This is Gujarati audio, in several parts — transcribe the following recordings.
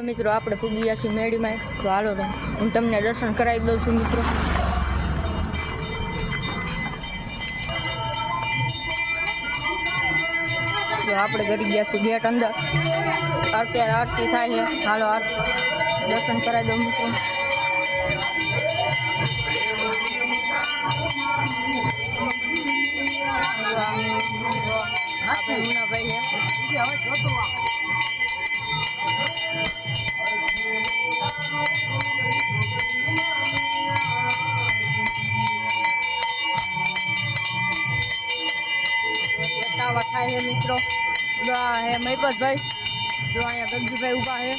મિત્રો, આપણે પૂગી છીએ મેળીમાં. તો હાલો તો, હું તમને દર્શન કરાવી દઉં છું મિત્રો. તો આપણે કરી ગયા છીએ ગેટ અંદર. અત્યારે આરતી થાય છે. હાલો આરતી દર્શન કરાવી દઉં મિત્રો. તાવા થાય છે મિત્રો. જો હે મહિપતભાઈ. જો અહીંયા ગગજીભાઈ ઊભા છે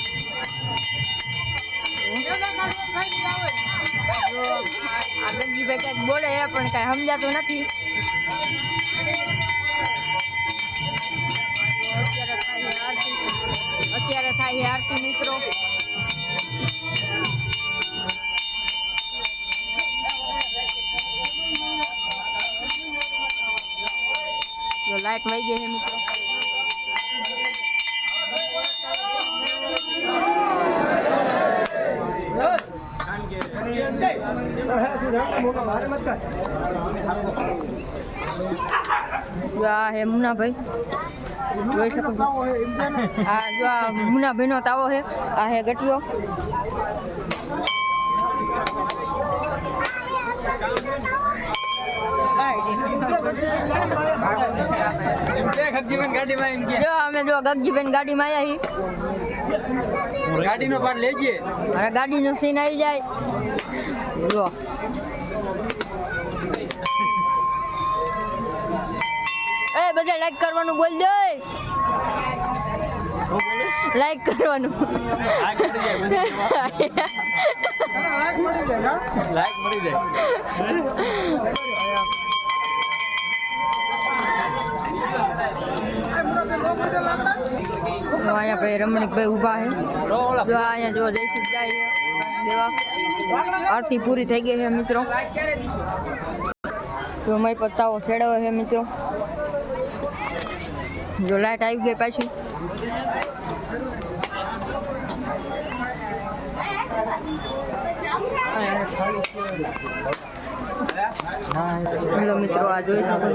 આ ગંજીભાઈ કંઈક બોલે છે પણ કાંઈ સમજાતું નથી. આરતી. જો લાઈટ વહી ગઈ છે મિત્રો. હે મુનાભાઈ. જોઈ શકો આ જો આ મુનાભાઈનો તાવો છે આ હે ગટિયો. જો અમે જો ગગજીબેન ગાડીમાં આવ્યા ગાડીનું સીન આવી જાય. જો. એ બધા લાઈક કરવાનું બોલ દે લાઈક કરવાનું. લાઈક મળી જાય. તો અહીંયા ભાઈ રમણીકભાઈ ઊભા છે જો આ અહીંયા જો જયસુખ જાય છે દેવા આરતી પૂરી થઈ ગઈ છે મિત્રો જો મારી પત્તાઓ છેડવે છે મિત્રો જો લાઈટ આવી ગઈ પાછી હેલો મિત્રો, આ જોઈ શકો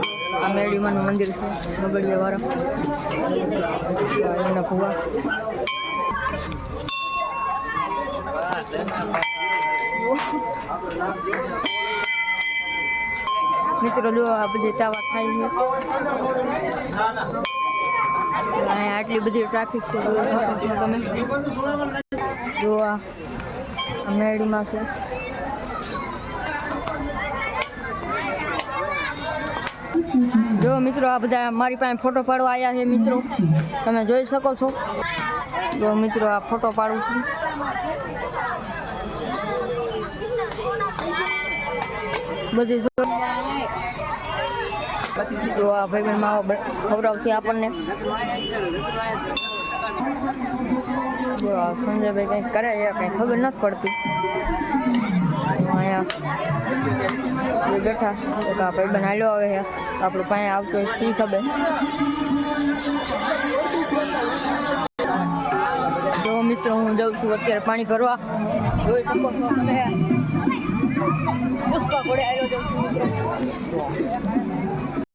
આ મેળીમાનું મંદિર છે મગડિયા વાળા એના મિત્રો, જો આ બધી તાવા થાય છે. આટલી બધી ટ્રાફિક છે તમે. જો આ આ છે. જો મિત્રો, આ બધા મારી પાસે ફોટો પાડવા આવ્યા છે મિત્રો. તમે જોઈ શકો છો. જો મિત્રો, આ ફોટો પાડું છું. બધી જો આ ભાઈ બહેનમાં ખવડાવશે આપણને. સંજયભાઈ કંઈક કરે એ કંઈ ખબર નથી પડતી. અહીંયા બેઠા. તો આપણે હાલ્યો આવે છે આપણું પાસે આવતો શી ખબર. જો મિત્રો, હું જાઉં છું અત્યારે પાણી ભરવા. જોઈ શકો છો તમે. પુષ્પા ઘોડે આવ્યો છું.